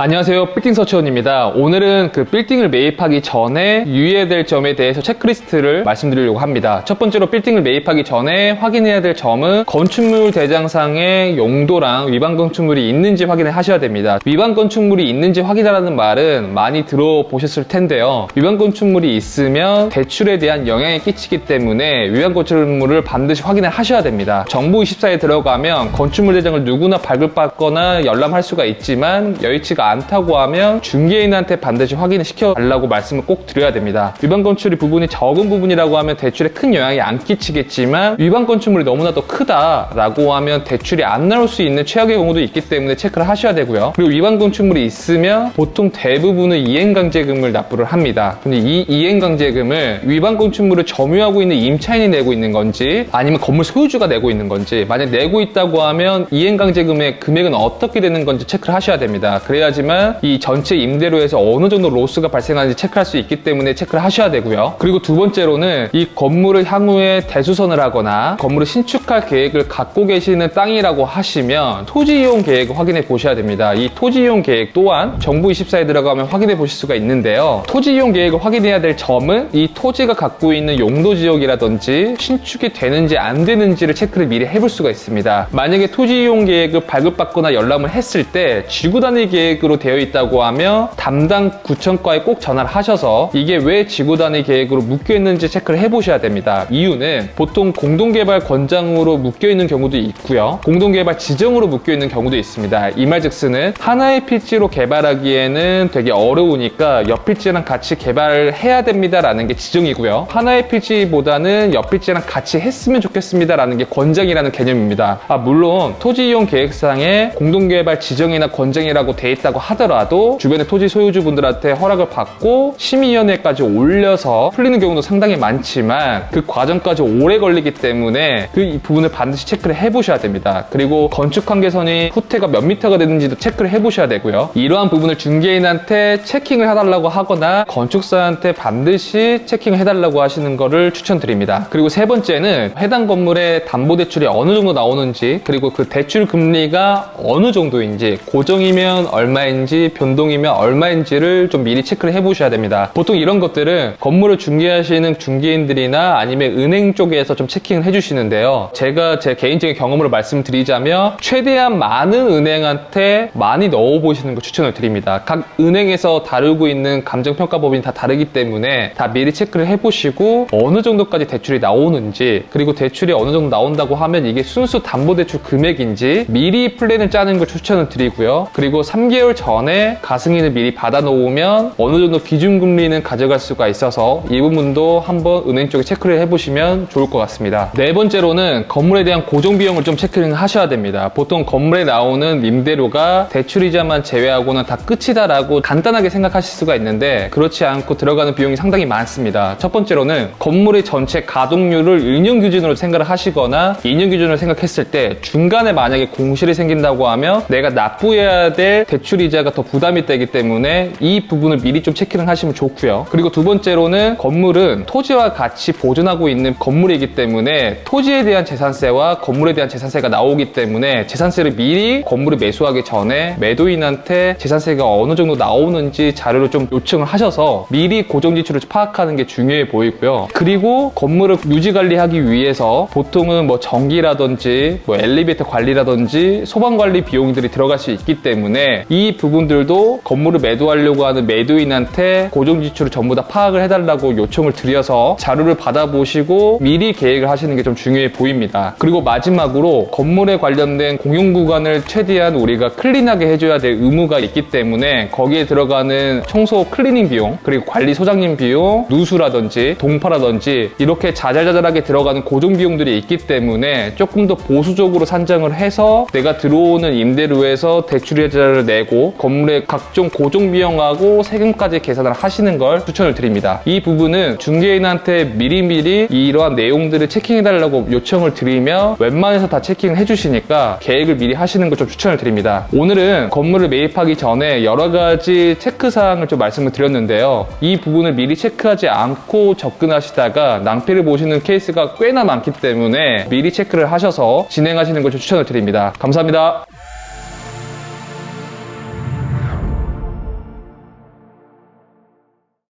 안녕하세요. 빌딩 서치원입니다. 오늘은 그 빌딩을 매입하기 전에 유의해야 될 점에 대해서 체크리스트를 말씀드리려고 합니다. 첫 번째로 빌딩을 매입하기 전에 확인해야 될 점은 건축물 대장상의 용도랑 위반 건축물이 있는지 확인을 하셔야 됩니다. 위반 건축물이 있는지 확인하라는 말은 많이 들어보셨을 텐데요. 위반 건축물이 있으면 대출에 대한 영향이 끼치기 때문에 위반 건축물을 반드시 확인을 하셔야 됩니다. 정부24에 들어가면 건축물 대장을 누구나 발급받거나 열람할 수가 있지만 여의치가 않다고 하면 중개인한테 반드시 확인을 시켜달라고 말씀을 꼭 드려야 됩니다. 위반 건축물이 부분이 적은 부분이라고 하면 대출에 큰 영향이 안 끼치겠지만 위반 건축물이 너무나도 크다라고 하면 대출이 안 나올 수 있는 최악의 경우도 있기 때문에 체크를 하셔야 되고요. 그리고 위반 건축물이 있으면 보통 대부분은 이행강제금을 납부를 합니다. 근데 이 이행강제금을 위반 건축물을 점유하고 있는 임차인이 내고 있는 건지 아니면 건물 소유주가 내고 있는 건지 만약 내고 있다고 하면 이행강제금의 금액은 어떻게 되는 건지 체크를 하셔야 됩니다. 그래야지 만 이 전체 임대료에서 어느 정도 로스가 발생하는지 체크할 수 있기 때문에 체크를 하셔야 되고요. 그리고 두 번째로는 이 건물을 향후에 대수선을 하거나 건물을 신축할 계획을 갖고 계시는 땅이라고 하시면 토지 이용 계획을 확인해 보셔야 됩니다. 이 토지 이용 계획 또한 정부 24에 들어가면 확인해 보실 수가 있는데요. 토지 이용 계획을 확인해야 될 점은 이 토지가 갖고 있는 용도 지역이라든지 신축이 되는지 안 되는지를 체크를 미리 해볼 수가 있습니다. 만약에 토지 이용 계획을 발급받거나 열람을 했을 때 지구 단위 계획으로 되어 있다고 하면 담당 구청과에 꼭 전화를 하셔서 이게 왜 지구 단위 계획으로 묶여 있는지 체크를 해보셔야 됩니다. 이유는 보통 공동개발 권장으로 묶여 있는 경우도 있고요. 공동개발 지정으로 묶여 있는 경우도 있습니다. 이 말즉스는 하나의 필지로 개발하기에는 되게 어려우니까 옆 필지랑 같이 개발을 해야 됩니다라는 게 지정이고요. 하나의 필지보다는 옆 필지랑 같이 했으면 좋겠습니다라는 게 권장이라는 개념입니다. 아, 물론 토지 이용 계획상에 공동개발 지정이나 권장이라고 돼 있다고 하더라도 주변의 토지 소유주분들한테 허락을 받고 심의위원회까지 올려서 풀리는 경우도 상당히 많지만 그 과정까지 오래 걸리기 때문에 그이 부분을 반드시 체크를 해보셔야 됩니다. 그리고 건축 한계선이 후퇴가 몇 미터가 되는지도 체크를 해보셔야 되고요. 이러한 부분을 중개인한테 체킹을 해달라고 하거나 건축사한테 반드시 체킹을 해달라고 하시는 거를 추천드립니다. 그리고 세 번째는 해당 건물의 담보대출이 어느 정도 나오는지 그리고 그 대출 금리가 어느 정도인지 고정이면 얼마 인지 변동이면 얼마인지를 좀 미리 체크를 해보셔야 됩니다. 보통 이런 것들은 건물을 중개하시는 중개인들이나 아니면 은행 쪽에서 좀 체킹을 해주시는데요. 제가 제 개인적인 경험으로 말씀드리자면 최대한 많은 은행한테 많이 넣어보시는 걸 추천을 드립니다. 각 은행에서 다루고 있는 감정평가법인이 다 다르기 때문에 다 미리 체크를 해보시고 어느 정도까지 대출이 나오는지 그리고 대출이 어느 정도 나온다고 하면 이게 순수 담보대출 금액인지 미리 플랜을 짜는 걸 추천을 드리고요. 그리고 3개월 전에 가승인을 미리 받아놓으면 어느 정도 기준금리는 가져갈 수가 있어서 이 부분도 한번 은행 쪽에 체크를 해보시면 좋을 것 같습니다. 네 번째로는 건물에 대한 고정비용을 좀 체크를 하셔야 됩니다. 보통 건물에 나오는 임대료가 대출이자만 제외하고는 다 끝이다라고 간단하게 생각하실 수가 있는데 그렇지 않고 들어가는 비용이 상당히 많습니다. 첫 번째로는 건물의 전체 가동률을 1년 기준으로 생각을 하시거나 2년 기준으로 생각했을 때 중간에 만약에 공실이 생긴다고 하면 내가 납부해야 될 대출 이자가 더 부담이 되기 때문에 이 부분을 미리 좀 체크를 하시면 좋고요. 그리고 두 번째로는 건물은 토지와 같이 보존하고 있는 건물이기 때문에 토지에 대한 재산세와 건물에 대한 재산세가 나오기 때문에 재산세를 미리 건물을 매수하기 전에 매도인한테 재산세가 어느 정도 나오는지 자료를 좀 요청을 하셔서 미리 고정 지출을 파악하는 게 중요해 보이고요. 그리고 건물을 유지 관리하기 위해서 보통은 뭐 전기라든지 뭐 엘리베이터 관리라든지 소방 관리 비용들이 들어갈 수 있기 때문에 이 부분들도 건물을 매도하려고 하는 매도인한테 고정 지출을 전부 다 파악을 해달라고 요청을 드려서 자료를 받아보시고 미리 계획을 하시는 게 좀 중요해 보입니다. 그리고 마지막으로 건물에 관련된 공용 구간을 최대한 우리가 클린하게 해줘야 될 의무가 있기 때문에 거기에 들어가는 청소 클리닝 비용 그리고 관리 소장님 비용 누수라든지 동파라든지 이렇게 자잘자잘하게 들어가는 고정 비용들이 있기 때문에 조금 더 보수적으로 산정을 해서 내가 들어오는 임대료에서 대출이자를 내고 건물의 각종 고정 비용하고 세금까지 계산을 하시는 걸 추천을 드립니다. 이 부분은 중개인한테 미리미리 이러한 내용들을 체킹해달라고 요청을 드리면 웬만해서 다 체킹을 해주시니까 계획을 미리 하시는 걸 좀 추천을 드립니다. 오늘은 건물을 매입하기 전에 여러 가지 체크사항을 좀 말씀을 드렸는데요. 이 부분을 미리 체크하지 않고 접근하시다가 낭패를 보시는 케이스가 꽤나 많기 때문에 미리 체크를 하셔서 진행하시는 걸좀 추천을 드립니다. 감사합니다.